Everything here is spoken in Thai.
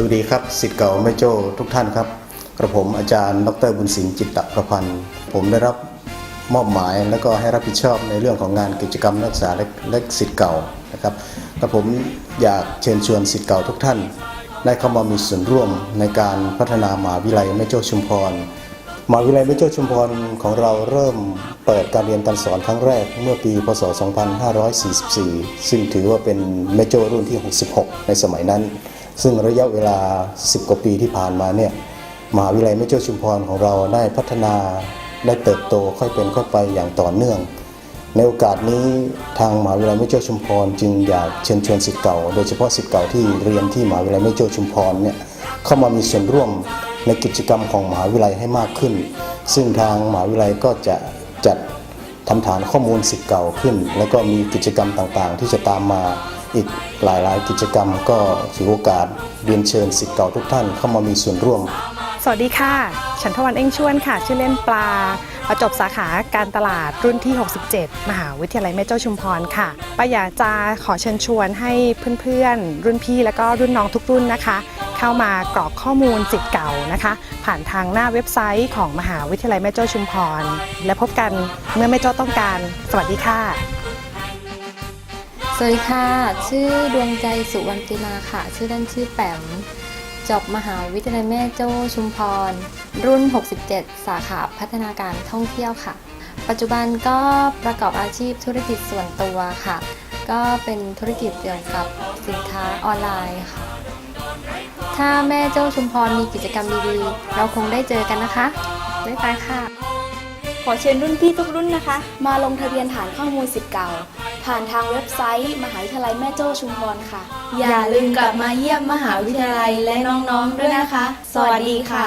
สวัสดีครับสิทธิ์เก่าแม่โจ้ทุกท่านครับกระผมอาจารย์ ดรบุญสิงห์จิตตประพันธ์ ผมได้รับมอบหมายและก็ให้รับผิดชอบในเรื่องของงานกิจกรรมนักศึกษาและสิทธิ์เก่านะครับกระผมอยากเชิญชวนสิทธิ์เก่าทุกท่าน ได้เข้ามามีส่วนร่วมในการพัฒนามหาวิทยาลัยแม่โจ้ชุมพรมหาวิทยาลัยแม่โจ้ชุมพรของเราเริ่มเปิดการเรียนการสอนครั้งแรกเมื่อปี พศ 2544 ซึ่งถือว่าเป็นแม่โจ้รุ่นที่ 66 ในสมัยนั้น ซึ่งระยะเวลา 10 กว่าปีที่ผ่านมาเนี่ยมหาวิทยาลัยแม่โจ้ชุมพรของเราได้พัฒนาได้เติบโตค่อยเป็นค่อยไปอย่างต่อเนื่อง ในโอกาสนี้ทางมหาวิทยาลัยแม่โจ้ชุมพรจึงอยากเชิญชวนสิทธิ์เก่า โดยเฉพาะสิทธิ์เก่าที่เรียนที่มหาวิทยาลัยแม่โจ้ชุมพรเนี่ยเข้ามามีส่วนร่วมในกิจกรรมของมหาวิทยาลัยให้มากขึ้น ซึ่งทางมหาวิทยาลัยก็จะจัดทำฐานข้อมูลสิทธิ์เก่าขึ้น แล้วก็มีกิจกรรมต่างๆ ที่จะตามมา อีกหลายๆกิจกรรมก็ถือโอกาสเรียนเชิญสิทธิ์เก่าทุกท่านเข้ามามีส่วนร่วม สวัสดีค่ะ ฉันทวันเอ้งชวนค่ะ ชื่อเล่นปลาประจบสาขาการตลาดรุ่นที่ 67 มหาวิทยาลัยแม่โจ้ชุมพรค่ะป้าอยากจะขอเชิญชวนให้เพื่อนๆ รุ่นพี่แล้วก็รุ่นน้องทุกรุ่นนะคะ เข้ามากรอกข้อมูลสิทธิ์เก่านะคะ ผ่านทางหน้าเว็บไซต์ของมหาวิทยาลัยแม่โจ้ชุมพร และพบกันเมื่อแม่โจ้ต้องการ สวัสดีค่ะ สวัสดีค่ะ ชื่อดวงใจสุวรรณติมาค่ะ ชื่อเล่นชื่อแปมจบมหาวิทยาลัยแม่โจ้ชุมพร รุ่น 67 สาขาพัฒนาการท่องเที่ยวค่ะ ปัจจุบันก็ประกอบอาชีพธุรกิจส่วนตัวค่ะ ก็เป็นธุรกิจเกี่ยวกับสินค้าออนไลน์ค่ะ ถ้าแม่โจ้ชุมพรมีกิจกรรมดีๆ เราคงได้เจอกันนะคะ บ๊ายบายค่ะ อเชิญรุ่นพี่ทุกรุ่นนะคะ มาลงทะเบียนฐานข้อมูลสิทธิ์เก่า ผ่านทางเว็บไซต์ มหาวิทยาลัยแม่โจ้ชุมพรค่ะ อย่าลืมกลับมาเยี่ยมมหาวิทยาลัยและน้องๆด้วยนะคะ สวัสดีค่ะ